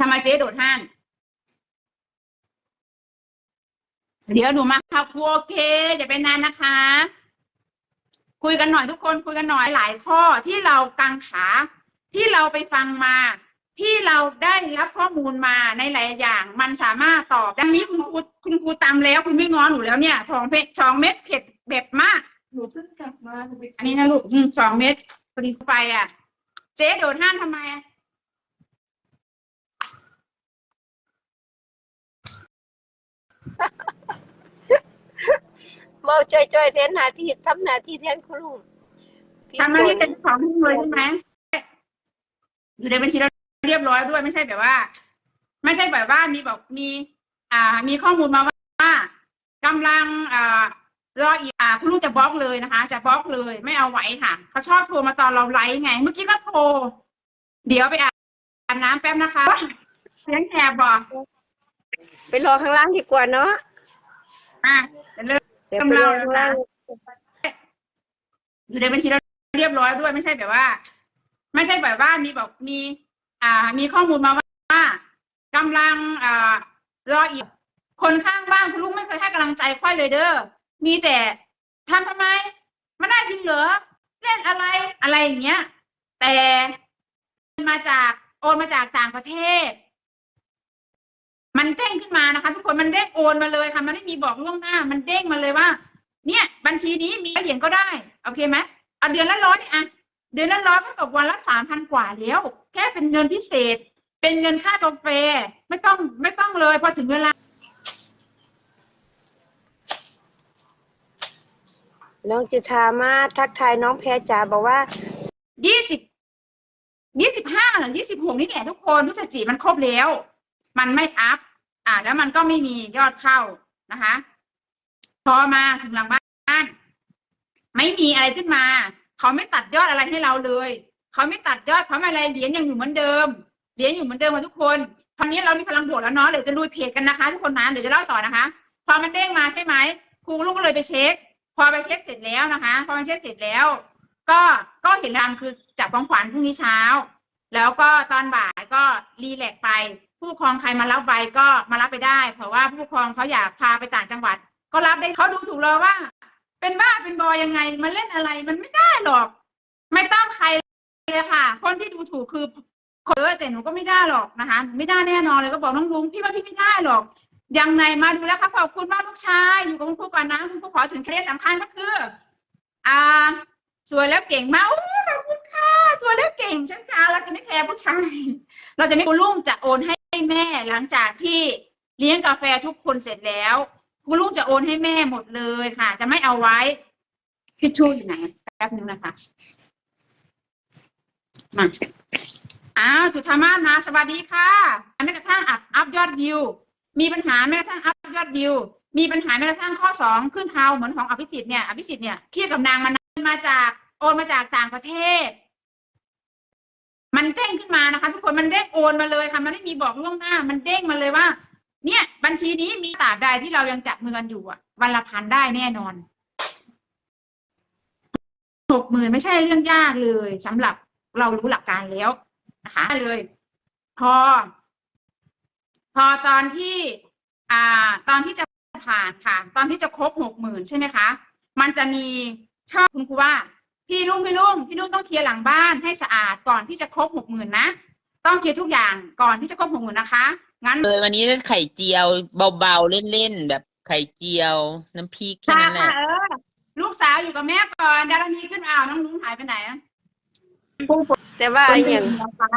ทำไมเจ๊โดดห้านเดี๋ยวหนูมาค่ะครูโอเคอย่าเป็นนานนะคะ คุยกันหน่อยทุกคนคุยกันหน่อยหลายข้อที่เรากังขาที่เราไปฟังมา ที่เราได้รับข้อมูลมาในหลายอย่าง มันสามารถตอบดังนี้คุณครูคุณครูตามแล้ว คุณไม่ง้อหนูแล้วเนี่ยสองเม็ดสองเม็ดเผ็ดแบบมากหนูเพิ่งกลับมาหนูไปอันนี้นะลูกอืมสองเม็ดพอดีไปอะ เจ๊โดดห้านทำไมอะ เมาจ้อยๆแทนหน้าที่ทำหน้าที่แทนคุณลุงทำอันนี้ฝเป็นของที่รวยใช่ไหมอยู่ในบัญชีเราเรียบร้อยด้วยไม่ใช่แบบว่า ไม่ใช่แบบว่ามีบอกมี อ่า มีข้อมูลมาว่ากำลังอ่ารออีกอ่าคุณลูกจะบล็อกเลยนะคะ จะบล็อกเลยไม่เอาไว้ค่ะเขาชอบโทรมาตอนเราไลฟ์ไง เมื่อกี้ก็โทร เดี๋ยวไปอาบน้ำแป๊บนะคะเสียงแหบบอก ไปรอข้างล่างดีกว่าเนาะอะเดี๋ยวเริ่มเดี๋ยวไปรอข้างล่างอยู่ในบัญชีเราเรียบร้อยด้วยไม่ใช่แบบว่า ไม่ใช่แบบว่ามีบอกมี อ่า มีข้อมูลมาว่ากำลังอ่ารออีก คนข้างบ้านคุณลุงไม่เคยให้กำลังใจค่อยเลยเด้อมีแต่ทำทำไมมันได้จริงเหรอเล่นอะไรอะไรอย่างเงี้ย แต่มาจากโอนมาจากต่างประเทศ มันเด้งขึ้นมานะคะ ทุกคนมันเด้งโอนมาเลยค่ะ มันไม่มีบอกล่วงหน้า มันเด้งมาเลยว่า เนี่ย บัญชีนี้มีเหรียญก็ได้โอเคไหมเอาเดือนละร้อยอะเดือนละร้อยก็ตกวันละสามพันกว่าแล้ว แค่เป็นเงินพิเศษ เป็นเงินค่ากาแฟไม่ต้องไม่ต้องเลยพอถึงเวลา น้องจุธามาทักทายน้องแพรจ๋าบอกว่ายี่สิบยี่สิบห้าหรือยี่สิบหกนี่แหละทุกคนทุกจิมันครบแล้ว มันไม่อัพอ่า แล้วมันก็ไม่มียอดเข้านะคะ พอมาถึงหลังบ้านไม่มีอะไรขึ้นมา เขาไม่ตัดยอดอะไรให้เราเลย เขาไม่ตัดยอดเขาไม่อะไรเหรียญยังอยู่เหมือนเดิมเหรียญอยู่เหมือนเดิมค่ะทุกคนตอนนี้เรามีพลังบวกแล้วเนาะเดี๋ยวจะลุยเพจกันนะคะ ทุกคนนะเดี๋ยวจะเล่าต่อนะคะ พอมันเด้งมาใช่ไหมครูลูกก็เลยไปเช็ค พอไปเช็คเสร็จแล้วนะคะ พอไปเช็คเสร็จแล้ว ก็ก็เห็นรำคือจับของขวัญพรุ่งนี้เช้า แล้วก็ตอนบ่ายก็รีแลกซ์ไป ผู้ปกครองใครมารับใบก็มารับไปได้ เพราะว่าผู้ปกครองเขาอยากพาไปต่างจังหวัด ก็รับได้เขาดูถูกเราว่า เป็นบ้าเป็นบอยังไง มันเล่นอะไรมันไม่ได้หรอก ไม่ต้องใครเลยค่ะ คนที่ดูถูกคือเออแต่หนูก็ไม่ได้หรอกนะคะ ไม่ได้แน่นอนเลยก็บอกน้องลุงพี่ว่าพี่ไม่ได้หรอกยังไงมาดูแล้วครับขอบคุณมากลูกชายอยู่กับคุณครูก่อนนะคุณครูขอถึงเคสสำคัญก็คือ อ่า สวยแล้วเก่งมากโอ้ขอบคุณค่ะสวยแล้วเก่งฉันค่ะเราจะไม่แคร์ผู้ชาย เราจะไม่คุณลุงจะโอนให้ แม่หลังจากที่เลี้ยงกาแฟทุกคนเสร็จแล้ว คุณลุงจะโอนให้แม่หมดเลยค่ะ จะไม่เอาไว้ทิชชู่อยู่ไหนแป๊บนึงนะคะมาอ้าวจุธามาศมาสวัสดีค่ะแม้กระทั่งอัพอัพยอดวิว มีปัญหาแม้กระทั่งอัพยอดวิว มีปัญหาแม้กระทั่งข้อสองขึ้นเท้าเหมือนของอภิสิทธิ์เนี่ยอภิสิทธิ์เนี่ยเครียดกับนางมานานมาจากโอนมาจากต่างประเทศ มันเด้งขึ้นมานะคะ ทุกคนมันเด้งโอนมาเลยค่ะ มันไม่มีบอกล่วงหน้า มันเด้งมาเลยว่า เนี่ย บัญชีนี้มีตราบใดที่เรายังจับมือกันอยู่อะ วันละพันได้แน่นอนหกหมื่นไม่ใช่เรื่องยากเลยสำหรับเรารู้หลักการแล้วนะคะเลย พอ พอตอนที่ อ่า ตอนที่จะผ่านค่ะ ตอนที่จะครบหกหมื่นใช่ไหมคะ มันจะมีช่องคุณครูว่า พี่ลุงพี่ลุงพี่ลุงต้องเคลียร์หลังบ้านให้สะอาดก่อนที่จะครบหกหมื่นนะ ต้องเคลียร์ทุกอย่างก่อนที่จะครบหกหมื่นนะคะ งั้นเลยวันนี้ไข่เจียวเบาๆเล่นๆแบบไข่เจียว น้ำพริกแค่ค่ะนั้นแหค่ะละเออลูกสาวอยู่กับแม่ก่อนดารณีขึ้นอ้าวน้องลุงหายไปไหนอะแต่ว่าอย่างนะคะ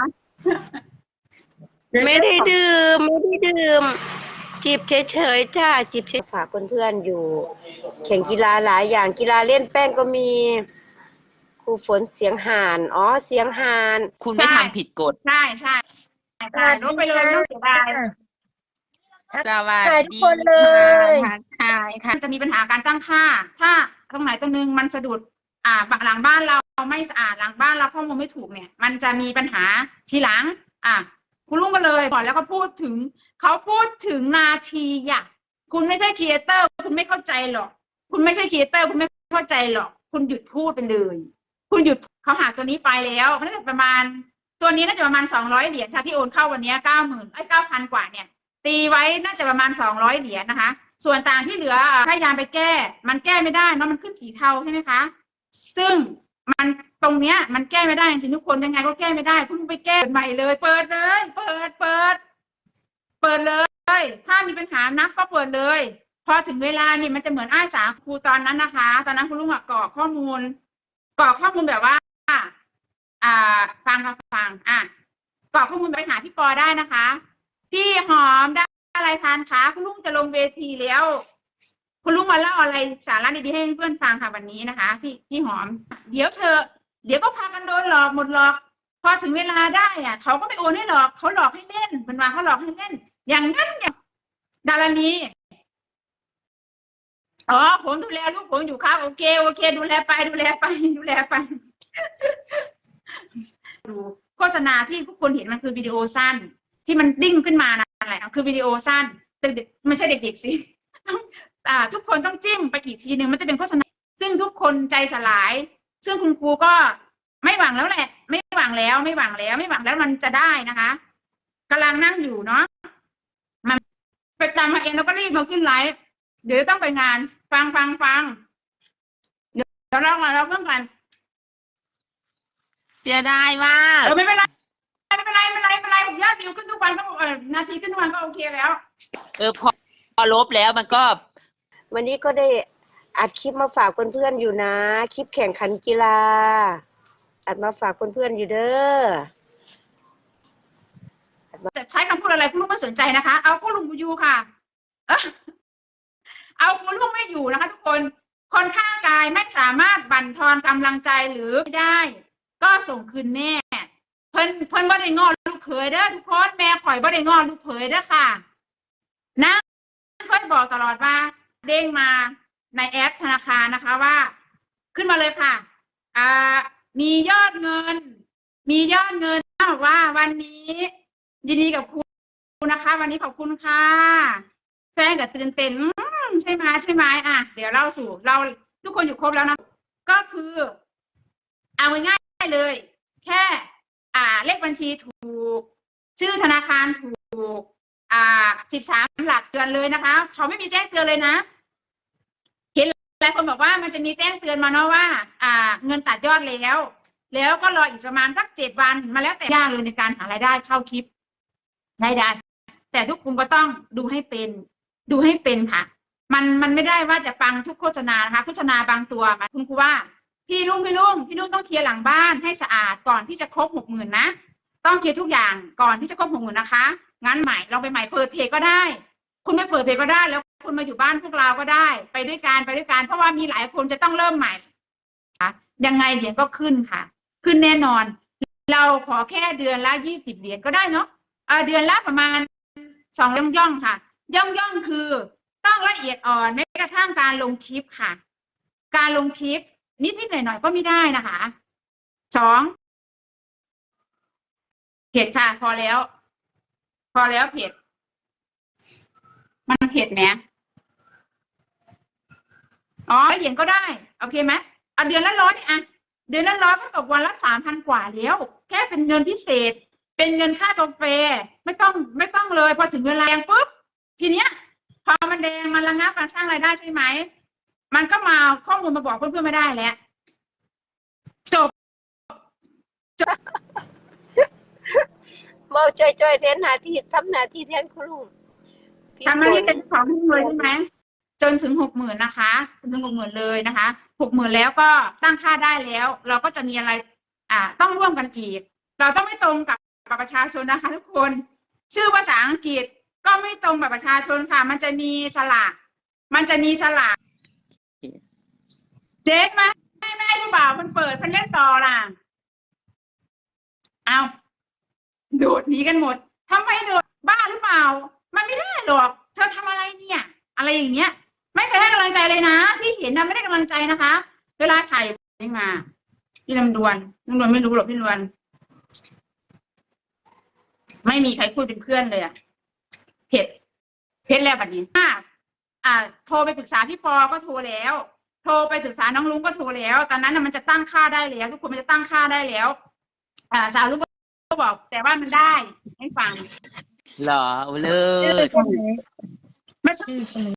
ไม่ได้ดื่มไม่ได้ดื่มจิบเฉยๆจ้าจิบเฉยฝากเพื่อนๆอยู่ แข่งกีฬาหลายอย่างกีฬาเล่นแป้งก็มี ครูฝนเสียงห่าน อ๋อ เสียงห่าน คุณไม่ทำผิดกฎ ใช่ใช่ใช่ลบไปเลยไม่ต้องเสียดายสวัสถ่ายทุกดีคนเลย ค่ะทายค่ะ มันจะมีปัญหาการตั้งค่า ถ้าตรงไหนตรงนึงมันสะดุด อ่าหลังบ้านเราไม่สะอาดหลังบ้านเราข้อมูลไม่ถูกเนี่ย มันจะมีปัญหาทีหลัง อะคุณลุงก็เลยก่อนแล้วก็พูดถึง เขาพูดถึงนาทีอะคุณไม่ใช่ครีเอเตอร์ คุณไม่เข้าใจหรอก คุณไม่ใช่ครีเอเตอร์ คุณไม่เข้าใจหรอก คุณหยุดพูดไปเลย คุณหยุดเขาหาตัวนี้ไปแล้วนน่าจะประมาณ ตัวนี้น่าจะประมาณสองร้อยเหรียญค่ะที่โอนเข้าวันนี้เก้าหมื่นไอ้เก้าพันกว่าเนี่ย ตีไว้น่าจะประมาณสองร้อยเหรียญนะคะ ส่วนต่างที่เหลือพยายามไปแก้ มันแก้ไม่ได้เนาะมันขึ้นสีเทาใช่ไหมคะ ซึ่งมันตรงเนี้ยมันแก้ไม่ได้จริงทุกคนยังไงก็แก้ไม่ได้คุณไปแก้ใหม่เลย เปิดเลย เปิดเปิด เปิดเลย ถ้ามีปัญหานับก็เปิดเลย พอถึงเวลานี่มันจะเหมือนอ้ายสาครูตอนนั้นนะคะ ตอนนั้นคุณลุงอะกรอกข้อมูล กรอกข้อมูลแบบว่า อ่า ฟังค่ะฟัง อะกรอกข้อมูลไปหาพี่ปอได้นะคะ พี่หอมได้อะไรทานคะคุณลุงจะลงเวทีแล้ว คุณลุงมาเล่าอะไรสาระดีๆให้เพื่อนฟังค่ะวันนี้นะคะ พี่พี่หอม เดี๋ยวเธอ เดี๋ยวก็พากันโดนหลอกหมดหลอกพอถึงเวลาได้อะเขาก็ไม่โอนให้หลอกเขาหลอกให้เล่นเป็นว่าเขาหลอกให้เล่น อย่างนั้นอย่างดาราณี อ๋อผมดูแลลูกผมอยู่ครับโอเคโอเค ดูแลไปดูแลไปดูแลไปดูโฆษณาที่ทุกคนเห็นมันคือวิดีโอสั้น ที่มันดิ้งขึ้นมานั่นแหละคือวิดีโอสั้นแต่เด็กไม่ใช่เด็กๆสิอ่า ทุกคนต้องจิ้มไปอีกทีหนึ่งมันจะเป็นโฆษณาซึ่งทุกคนใจสลาย ซึ่งคุณครูก็ไม่หวังแล้วแหละ ไม่หวังแล้ว ไม่หวังแล้ว ไม่หวังแล้วมันจะได้นะคะกำลังนั่งอยู่เนาะมันไปตามมาเองแล้วก็รีบมาขึ้นไลฟ์ เดี๋ยวต้องไปงาน ฟังฟังฟัง เดี๋ยวเดี๋ยวเรามาเราเพิ่งกันเสียดายมากเออไม่เป็นไรไม่เป็นไรไม่เป็นไรไม่เป็นไรยอดวิวขึ้นทุกวันก็เออนาทีขึ้นทุกวันก็โอเคแล้ว เออพอพอลบแล้วมันก็ วันนี้ก็ได้อัดคลิปมาฝากเพื่อนๆอยู่นะ คลิปแข่งขันกีฬา อัดมาฝากเพื่อนๆอยู่เด้อจะใช้คำพูดอะไรคุณลุงไม่สนใจนะคะ เอาคุณลุงอยู่ค่ะ เอ้อเอาลุงไม่อยู่นะคะทุกคน คนข้างกายไม่สามารถบั่นทอนกำลังใจหรือได้ ก็ส่งคืนแม่ เพิ่นเพิ่นบ่ได้งอลูกเขยเด้อทุกคนแม่ข่อยบ่ได้งอลูกเขยเด้อค่ะนะเคยบอกตลอดว่า เด้งมาในแอปธนาคารนะคะว่า ขึ้นมาเลยค่ะอ่ามียอดเงิน มียอดเงินบอกว่าวันนี้ยินดีกับครูนะคะ วันนี้ขอบคุณค่ะ แฟนกับตื่นเต้นอืม ใช่ไหมใช่ไหมอะ เดี๋ยวเล่าสู่เราทุกคนอยู่ครบแล้วนะก็คือ เอาง่ายๆเลย แค่ อ่า เลขบัญชีถูก ชื่อธนาคารถูก อ่าสิบสามหลักเตือนเลยนะคะ เขาไม่มีแจ้งเตือนเลยนะเห็นหลายคนบอกว่ามันจะมีแจ้งเตือนมาเนาะว่า อ่า เงินตัดยอดแล้ว แล้วก็รออีกประมาณสักเจ็ดวันมาแล้วแต่ยากเลยในการหารายได้เข้าคลิปได้ได้แต่ทุกคนก็ต้องดูให้เป็น ดูให้เป็นค่ะ มันมันไม่ได้ว่าจะฟังทุกโฆษณานะคะโฆษณาบางตัวมาคุณครูว่า พี่ลุงพี่ลุงพี่ลุงต้องเคลียร์หลังบ้านให้สะอาดก่อนที่จะครบหกหมื่นนะต้องเคลียร์ทุกอย่างก่อนที่จะครบหกหมื่นนะคะงั้นใหม่ลองไปใหม่เปิดเพจก็ได้ คุณไม่เปิดเพจก็ได้ แล้วคุณมาอยู่บ้านพวกเราก็ได้ ไปด้วยกันไปด้วยกันเพราะว่ามีหลายคนจะต้องเริ่มใหม่ค่ะยังไงเหรียญก็ขึ้นค่ะ ขึ้นแน่นอน เราขอแค่เดือนละยี่สิบเหรียญก็ได้เนาะเดือนละประมาณสองย่องย่องค่ะ ย่องย่องคือ ต้องละเอียดอ่อนแม้กระทั่งการลงคลิปค่ะ การลงคลิป นิดนิดหน่อยหน่อยก็ไม่ได้นะคะสองเผ็ดค่ะ พอแล้ว พอแล้วเผ็ด มันเผ็ดไหมอ๋อเหรียญก็ได้โอเคไหมเอาเดือนละร้อยอะเดือนละร้อยก็ตกวันละสามพันกว่าแล้ว แค่เป็นเงินพิเศษ เป็นเงินค่ากาแฟ ไม่ต้องไม่ต้องเลย พอถึงเวลาปุ๊บทีเนี้ย พอมันแดงมันระงับการสร้างรายได้ใช่ไหม มันก็มาข้อมูลมาบอกเพื่อนๆไม่ได้แล้วจบเมาจ้อยๆแทนหนาที่ทำหนาที่แทนคุณลุงพี่ทำหน้าที่ฝเป็นของทุกเลยใช่ไหมจนถึงหกหมื่นนะคะจนถึงหกหมื่นเลยนะคะหกหมื่นแล้วก็ตั้งค่าได้แล้ว เราก็จะมีอะไร อ่า ต้องร่วมกันอีก เราต้องไม่ตรงกับบัตรประชาชนนะคะ ทุกคน ชื่อภาษาอังกฤษ ก็ไม่ตรงบัตรประชาชนค่ะ มันจะมีสลาก มันจะมีสลาก เจ๊กมาไม่ไม่ให้ผู้บ่าวมันเปิดมันเล่นต่อล่ะ เอาโดดหนีกันหมดทำไมโดดบ้าหรือเปล่า มันไม่ได้หรอก เธอทำอะไรเนี่ย อะไรอย่างเงี้ย ไม่เคยให้กำลังใจเลยนะ ที่เห็นนะไม่ได้กำลังใจนะคะ เวลาถ่ายนี่มา พี่ลำดวนลำดวนไม่รู้หรอกพี่ลำดวน ไม่มีใครพูดเป็นเพื่อนเลยอะ เผ็ดเผ็ดแล้วแบบนี้อ่าอ่า โทรไปปรึกษาพี่ปอก็โทรแล้ว โทรไปปรึกษาน้องลุงก็โทรแล้ว ตอนนั้นน่ะมันจะตั้งค่าได้แล้ว ทุกคนมันจะตั้งค่าได้แล้ว อ่า สาวลุงก็ก็บอก แต่ว่ามันได้ให้ฟังเหรอเลิศไม่ชื่อใช่ไหม